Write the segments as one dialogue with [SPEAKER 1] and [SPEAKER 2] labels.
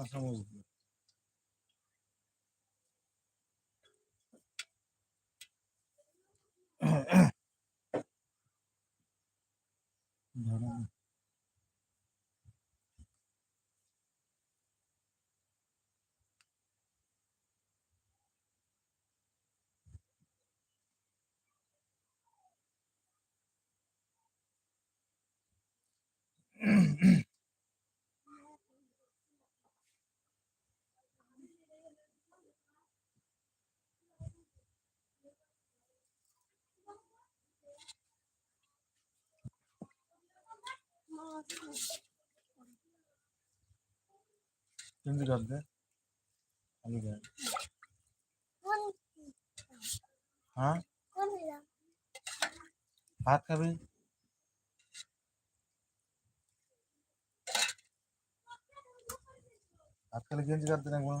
[SPEAKER 1] কাঁচামরিচ দিয়ে ধরেন চিংড়ি দে আলু দে হ্যাঁ ভাত খাবি ভাত খেলে গেঞ্জি কাটতে না কোনো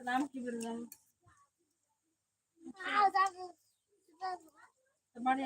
[SPEAKER 2] নাম কি বললাম বাড়ি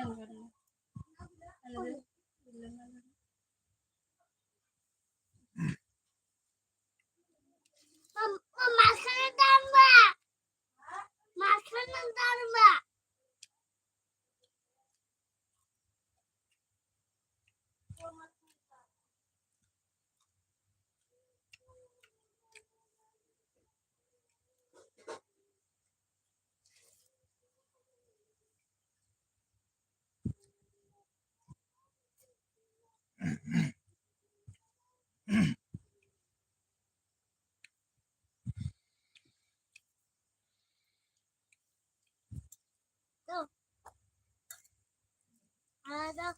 [SPEAKER 3] আলাদা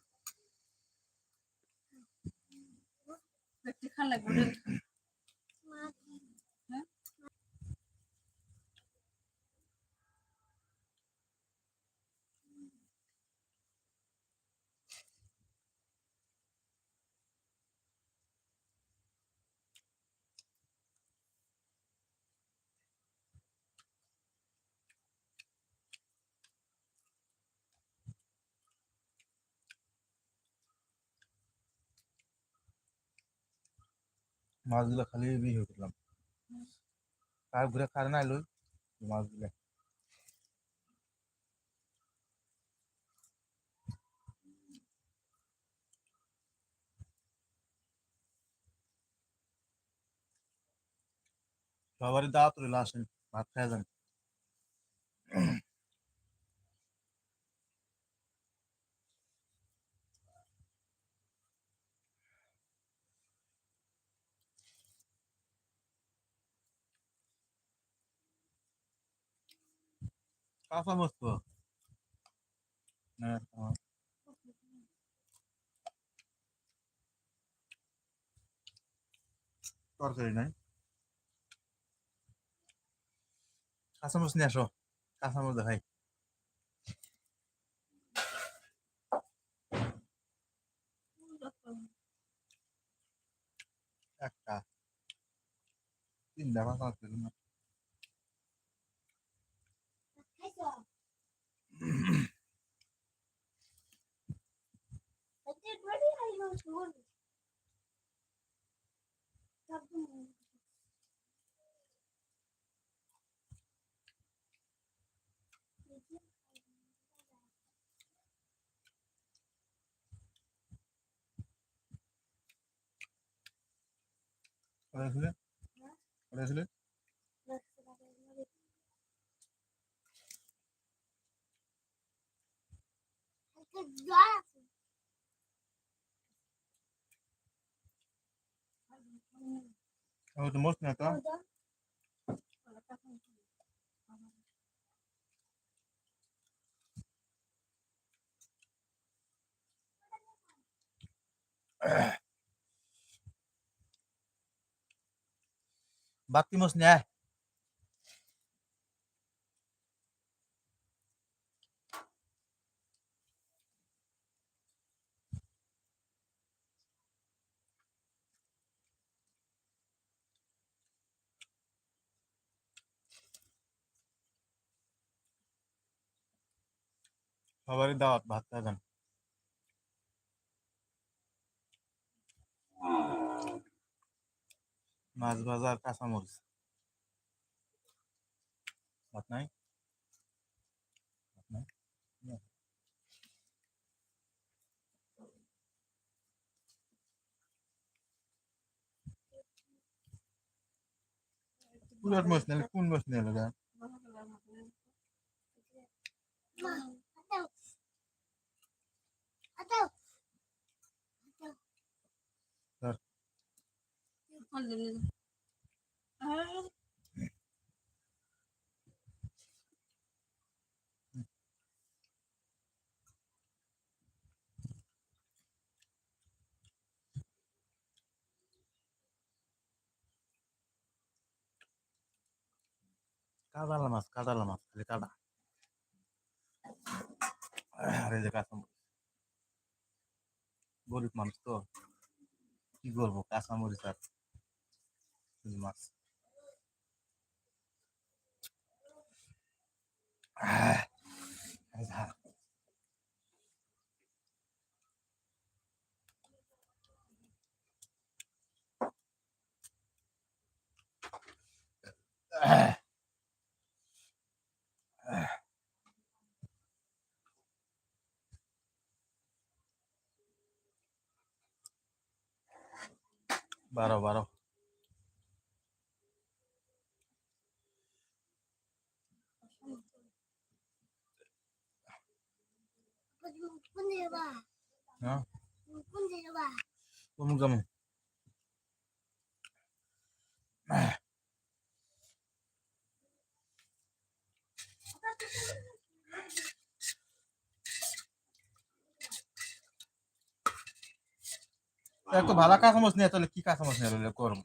[SPEAKER 2] দেখতে খান লাগবে
[SPEAKER 3] মাছ
[SPEAKER 1] মাছগুলো খালি বিয়ে হয়ে গেলাম। কার ঘুরে কার না এলো মাছগুলো। সবারই দাওয়াত রইল, আসেন, ভাত খাওয়া যান। কাঁচা মাছ তো হ্যাঁ। তরকারি নাই কাঁচামরিচ নিয়ে আসো কাঁচামরিচ দেখাই একটা তিনটা কাঁচামরিচ পেলাম না
[SPEAKER 3] খাইছো এতে বড়ি আইলো শুন
[SPEAKER 1] কোথায় ছিলে কোথায় ছিলে
[SPEAKER 3] জল
[SPEAKER 1] Oh, the most na
[SPEAKER 3] to?
[SPEAKER 1] Bakti musnya. সবারই দাওয়াত ভাত খাবেন মাছ ভাজা আর কাঁচামরিচ ভাত নাই ভাত নাই পুরাট মাছ নিলে কোন মাছ নিলে গা
[SPEAKER 3] মা আতাও আতাও
[SPEAKER 2] ফল দিন আর
[SPEAKER 1] কাদালা মাছ কাদালা মাছ খালি কাদা। আর যে কাঁচামরিচ গরিব মানুষ তো কি করব কাঁচামরিচ আর শুধু মাছ আহ, এই ঝাল। আহ, বারো বারো
[SPEAKER 3] কোন দিকে বা
[SPEAKER 1] হ্যাঁ
[SPEAKER 3] কোন দিকে বা
[SPEAKER 1] কেমন কেমন একটু ভালো কাঁচামচ নিয়ে তাহলে কি কাঁচামচ নিয়ে এলো? করম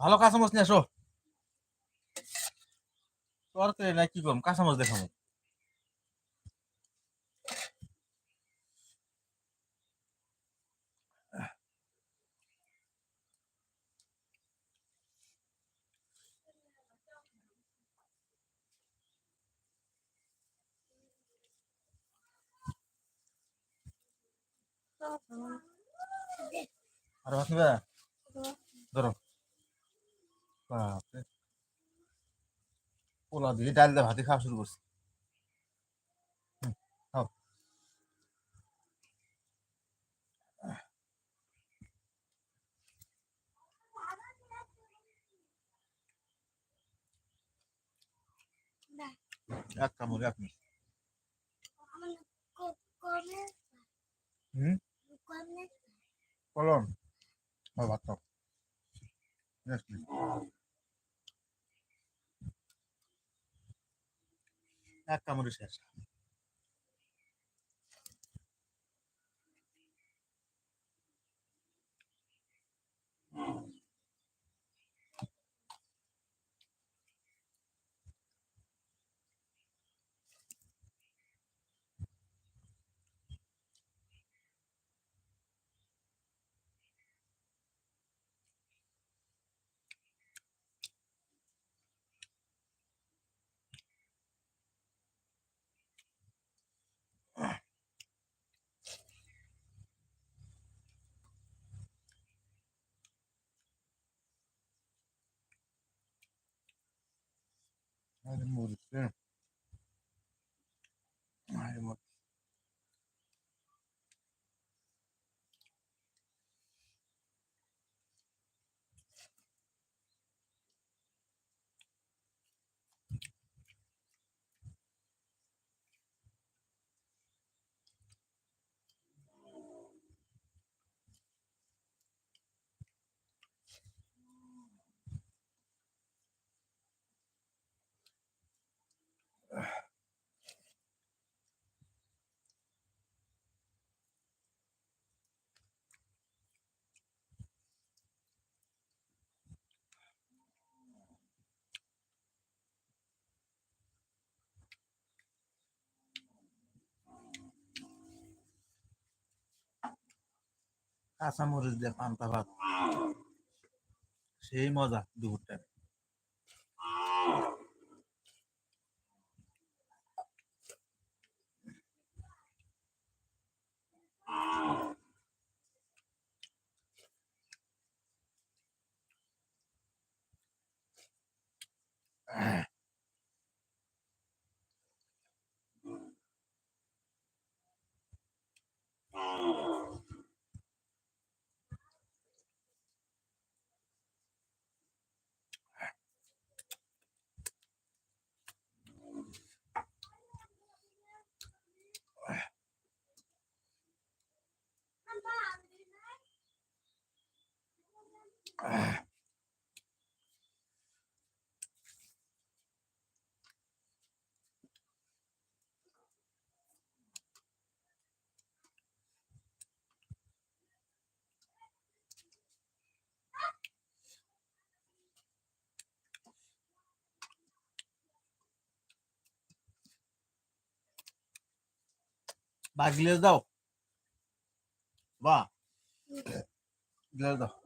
[SPEAKER 1] ভালো কাঁচামচ নিয়ে আসো তরকারি নাই কি করম কাঁচামচ দেখাবো। আর ভাত নিবে ধরো। বাপরে। পোলা দিয়ে ডাল দিয়ে ভাতে খাওয়া শুরু করছি। এক কামড় এক মিনিট হুম? কলম আর ভাত এক কামড়ে শেষ Hadi Benim olduklarım. কাঁচা মরিচ দিয়ে পান্তা ভাত। সেই মজা দুপুর টাইম বা গ্লেজ দাও বা গ্লেজ দাও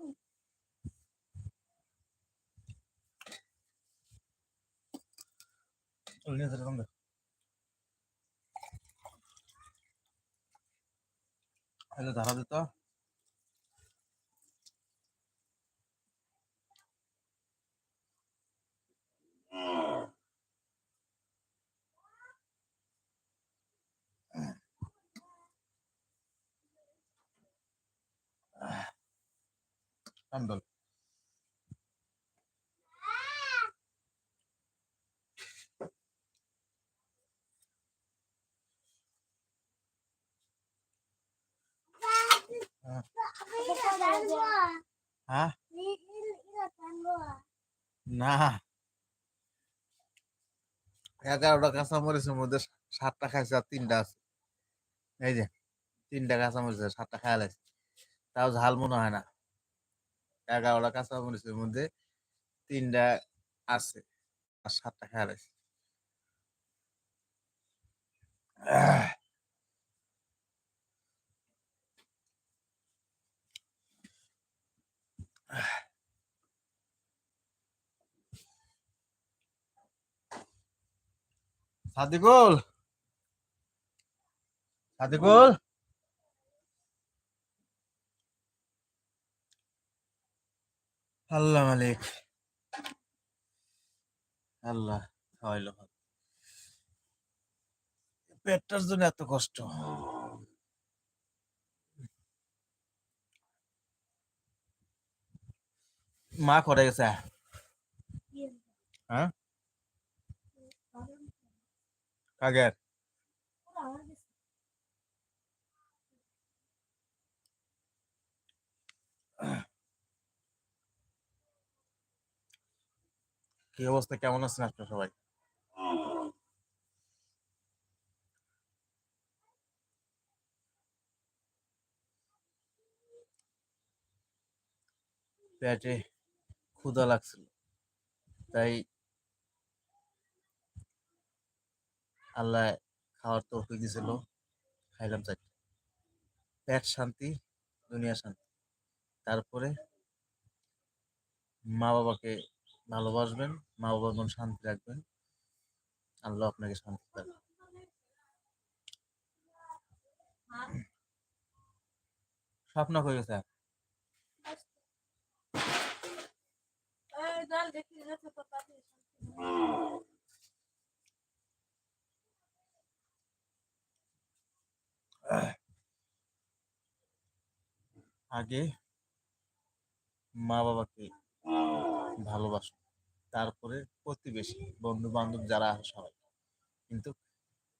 [SPEAKER 1] ওই নিয়ে যেরকম দাও তাহলে ধারা দিত কান্দল হ্যাঁ না। এগারোটা কাঁচামরিচের মধ্যে সাতটা খাইছে আর তিনটা আছে। এই যে, তিনটা কাঁচামরিচ আছে, সাতটা খাওয়া লাগছে তাও ঝাল মনে হয় না। এগারোটা কাঁচামরিচের মধ্যে তিনটা আছে আর সাতটা খাওয়া লাগছে সাদিকুল? সাদিকুল? আল্লাহ মালিক। আল্লাহ ভাত। পেটটার জন্য এত কষ্ট। মা করে গেছে? হ্যাঁ? কাগের কি অবস্থা? কেমন আছেন আপনারা সবাই? পেটে ক্ষুধা লাগছিল। তাই আল্লাহ খাওয়ার তৌফিক দিছিল খাইলাম চারটে। পেট শান্তি, দুনিয়া শান্তি। তারপরে মা বাবাকে ভালোবাসবেন মা বাবার মন শান্তি রাখবেন। আল্লাহ আপনাকে শান্তি দেবে স্বপ্ন হয়ে গেছে?
[SPEAKER 2] দেখি
[SPEAKER 1] আগে মা বাবাকে ভালোবাসো, তারপরে প্রতিবেশী বন্ধু বান্ধব যারা আছে সবাই। কিন্তু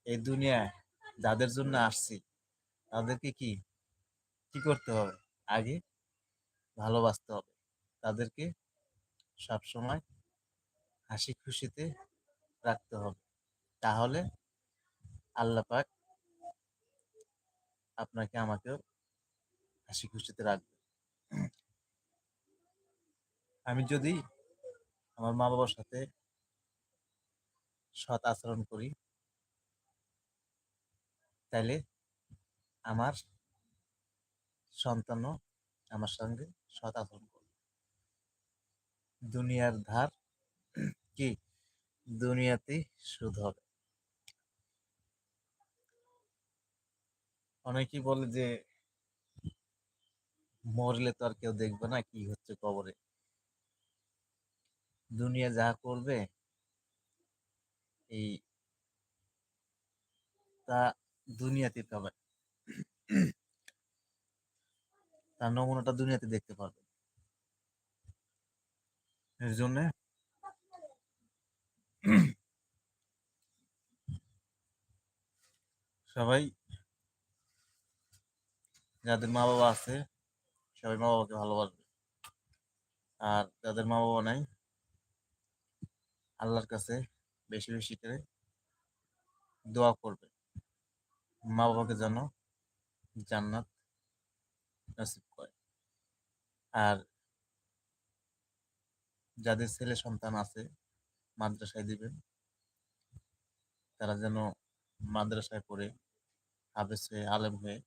[SPEAKER 1] এই দুনিয়ায় যাদের জন্য আসছি, তাদেরকে কি কি করতে হবে? আগে ভালোবাসতে হবে। তাদেরকে সব সময় হাসি খুশিতে রাখতে হবে। তাহলে আল্লাহ পাক আপনাকে আমাকেও হাসি খুশিতে রাখবে। আমি যদি আমার মা বাবার সাথে সৎ আচরণ করি, তাইলে আমার সন্তানও আমার সঙ্গে সৎ আচরণ করবে। দুনিয়ার ধার কি? দুনিয়াতেই সুদ হবে। অনেকেই বলে যে, মরলে তো আর কেউ দেখবে না কি হচ্ছে কবরে। দুনিয়া যা করবে, এই তা দুনিয়াতে পাবে। তার নমুনাটা দুনিয়াতে দেখতে পারবে। এর জন্য সবাই যাদের মা বাবা আছে, সবাই মা বাবাকে ভালোবাসবে। আর যাদের মা বাবা নাই, আল্লাহর কাছে বেশি বেশি করে দোয়া করবে। মা বাবাকে যেন জান্নাত নসিব করে। আর যাদের ছেলে সন্তান আছে, মাদ্রাসায় দিবেন। তারা যেন মাদ্রাসায় পড়ে, হাফেজ হয়ে আলেম হয়ে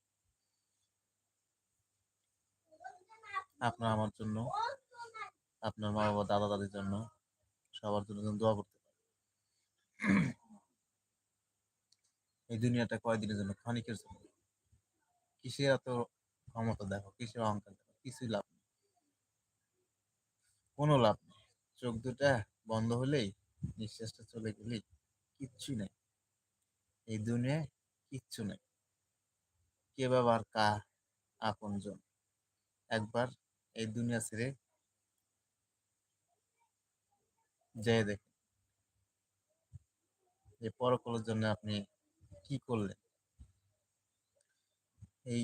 [SPEAKER 1] আপনার আমার জন্য, আপনার মা বাবা, দাদা দাদির জন্য সবার জন্য দোয়া করতে পারে। এই দুনিয়াটা কয়দিনের জন্য? ক্ষণিকের জন্য। কিসে এত ক্ষমতা দেখো? কিসের অহংকার দেখো? কিছুই লাভ নেই। কোনো লাভ নেই। চোখ দুটা বন্ধ হলেই, নিঃশ্বাসটা চলে গেলেই কিচ্ছু নেই। এই দুনিয়ায় কিচ্ছু নেই। কে বাবার কা, আপনজন। একবার এই দুনিয়া ছেড়ে যেয়ে দেখেন। যে পরকালের জন্য আপনি কি করলেন? এই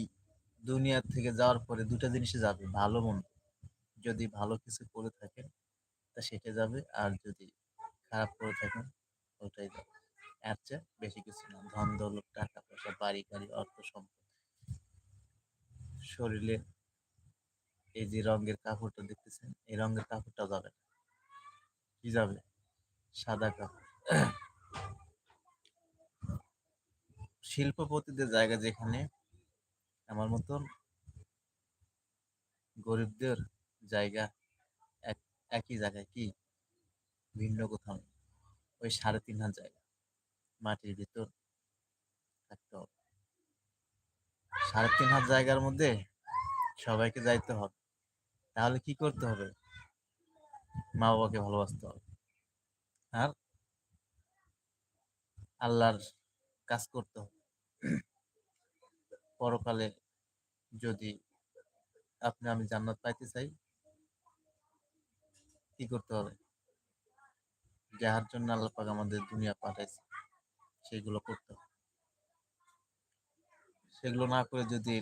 [SPEAKER 1] দুনিয়া থেকে যাওয়ার পরে দুটা জিনিসে যাবে, ভালো মন্দ। যদি ভালো কিছু করে থাকেন, তা সেটা যাবে, আর যদি খারাপ করে থাকেন ওটাই যাবে। এর চেয়ে বেশি কিছু না। ধন দৌলত টাকা পয়সা বাড়ি গাড়ি অর্থ সম্পদ শরীরে এই যে রঙের কাপড়টা দেখতেছেন, এই রঙের কাপড়টা যাবে না। কি যাবে? সাদা কাপড়। শিল্পপতিদের জায়গা যেখানে, আমার মতন গরিবদের জায়গা এক, একই জায়গায় কি? ভিন্ন কোথাও ওই সাড়ে তিন হাজার জায়গা। মাটির ভিতর থাকতে হবে। সাড়ে তিন হাজার জায়গার মধ্যে সবাইকে যাইতে হবে। তাহলে কি করতে হবে? মা বাবাকে ভালোবাসতে হবে। আর আল্লাহর কাজ করতে হবে। পরকালে যদি আপনি, আমি জান্নাত পাইতে চাই, কি করতে হবে? যাহার জন্য আল্লাহ পাক আমাদের দুনিয়া পাঠাইছে, সেগুলো করতে হবে। সেগুলো না করে যদি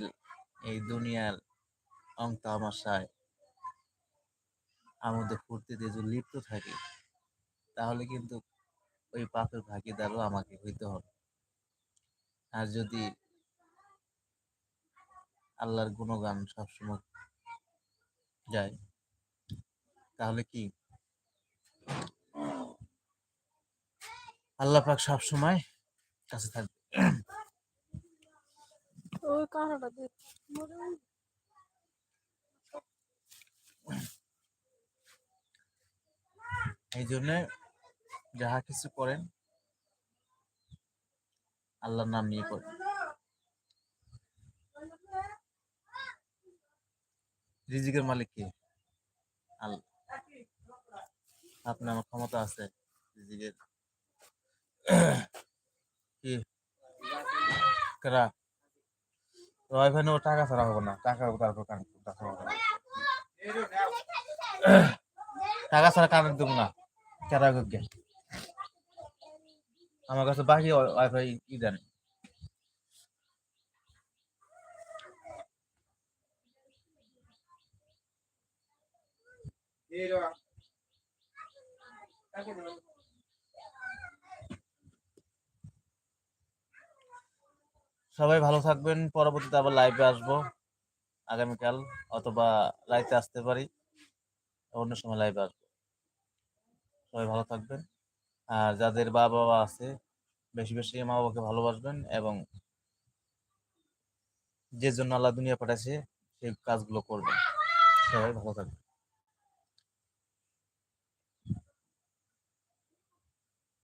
[SPEAKER 1] এই দুনিয়ার অং তামাশায় আমাদের ফুর্তিতে যদি লিপ্ত থাকি, তাহলে কিন্তু ওই পাপের ভাগিদারও আমাকে হইতে হবে। আর যদি আল্লাহর গুণগান সবসময় যায়, তাহলে কি? আল্লাহ পাক সবসময় কাছে থাকবে।
[SPEAKER 2] ওই দে
[SPEAKER 1] এই জন্য যাহা কিছু করেন, আল্লাহর নাম নিয়ে করেন। রিজিকের মালিক কে? আল্লাহ আপনার আমার ক্ষমতা আছে, রিজিকের। কি? কারা? তো এখানে ও টাকা ছাড়া হবে না টাকা তারপর কান টাকা টাকা ছাড়া কানেক্ট দেবো না। কেরা গে আমার কাছে বাকি ওয়াইফাই ই সবাই ভালো থাকবেন, পরবর্তীতে আবার লাইভে আসব, আগামীকাল, অথবা রাইতে আসতে পারি, অন্য সময় লাইভে আসব। সবাই ভালো থাকবেন। আর যাদের বাবা বাবা আছে, বেশি বেশি মা বাবাকে ভালোবাসবেন এবং যে জন্য আল্লাহ দুনিয়া পাঠাইছে, সেই কাজগুলো করবেন। সবাই ভালো থাকবেন।